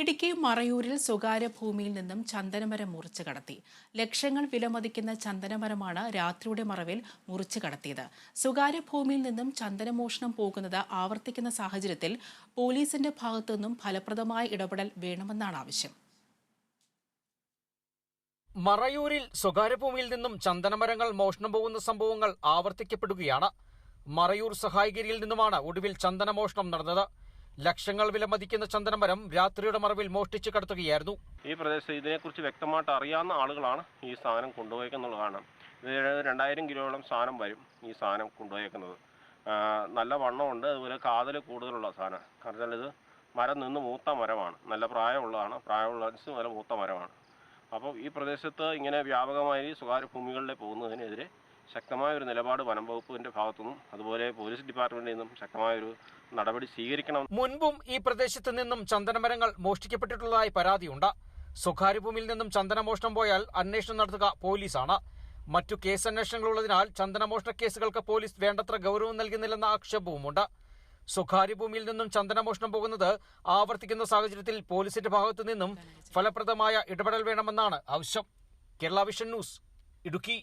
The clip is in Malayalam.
ഇടുക്കി മറയൂരിൽ സ്വകാര്യ ഭൂമിയിൽ നിന്നും ചന്ദനമരം മുറിച്ചു കടത്തി. ലക്ഷങ്ങൾ വിലമതിക്കുന്ന ചന്ദനമരമാണ് രാത്രിയുടെ മറവിൽ മുറിച്ചു കടത്തിയത്. സ്വകാര്യ ഭൂമിയിൽ നിന്നും ചന്ദനമോഷണം പോകുന്നത് ആവർത്തിക്കുന്ന സാഹചര്യത്തിൽ പോലീസിന്റെ ഭാഗത്തുനിന്നും ഫലപ്രദമായ ഇടപെടൽ വേണമെന്നാണ് ആവശ്യം. മറയൂരിൽ സ്വകാര്യ ഭൂമിയിൽ നിന്നും ചന്ദനമരങ്ങൾ മോഷണം പോകുന്ന സംഭവങ്ങൾ ആവർത്തിക്കപ്പെടുകയാണ്. മറയൂർ സഹായഗിരിയിൽ നിന്നുമാണ് ഒടുവിൽ ചന്ദനമോഷണം നടന്നത്. ലക്ഷങ്ങൾ വിലമതിക്കുന്ന ചന്ദനമരം രാത്രിയുടെ മറവിൽ മോഷ്ടിച്ചു കടത്തുകയായിരുന്നു. ഈ പ്രദേശത്ത് ഇതിനെക്കുറിച്ച് വ്യക്തമായിട്ട് അറിയാവുന്ന ആളുകളാണ് ഈ സാധനം കൊണ്ടുപോയേക്കുന്നുള്ളതാണ് രണ്ടായിരം കിലോയോളം സാധനം വരും ഈ സാധനം കൊണ്ടുപോയേക്കുന്നത്. നല്ല വണ്ണമുണ്ട് അതുപോലെ കാതൽ കൂടുതലുള്ള സാധനം. കാരണം ഇത് മരം നിന്ന് മൂത്ത മരമാണ്. നല്ല പ്രായമുള്ളതാണ് പ്രായമുള്ള നല്ല മൂത്ത മരമാണ്. അപ്പോൾ ഈ പ്രദേശത്ത് ഇങ്ങനെ വ്യാപകമായി സ്വകാര്യ ഭൂമികളിലേക്ക് പോകുന്നതിനെതിരെ ശക്തമായ ഒരു നിലപാട് വനം വകുപ്പിന്റെ ഭാഗത്തുനിന്നും അതുപോലെ പോലീസ് ഡിപ്പാർട്ട്മെന്റിൽ നിന്നും ശക്തമായ ഒരു നടപടി സ്വീകരിക്കണം. മുൻപും ഈ പ്രദേശത്ത് നിന്നും ചന്ദനമരങ്ങൾ മോഷ്ടിക്കപ്പെട്ടിട്ടുള്ളതായി പരാതിയുണ്ട്. സ്വകാര്യ ഭൂമിയിൽ നിന്നും ചന്ദനമോഷണം പോയാൽ അന്വേഷണം നടത്തുക പോലീസാണ്. മറ്റു കേസ് അന്വേഷണങ്ങളുള്ളതിനാൽ ചന്ദനമോഷണ കേസുകൾക്ക് പോലീസ് വേണ്ടത്ര ഗൗരവം നൽകുന്നില്ലെന്ന ആക്ഷേപവുമുണ്ട്. സ്വകാര്യ ഭൂമിയിൽ നിന്നും ചന്ദനമോഷണം പോകുന്നത് ആവർത്തിക്കുന്ന സാഹചര്യത്തിൽ പോലീസിന്റെ ഭാഗത്തു നിന്നും ഫലപ്രദമായ ഇടപെടൽ വേണമെന്നാണ് ആവശ്യം. Kerala Vision News Idukki.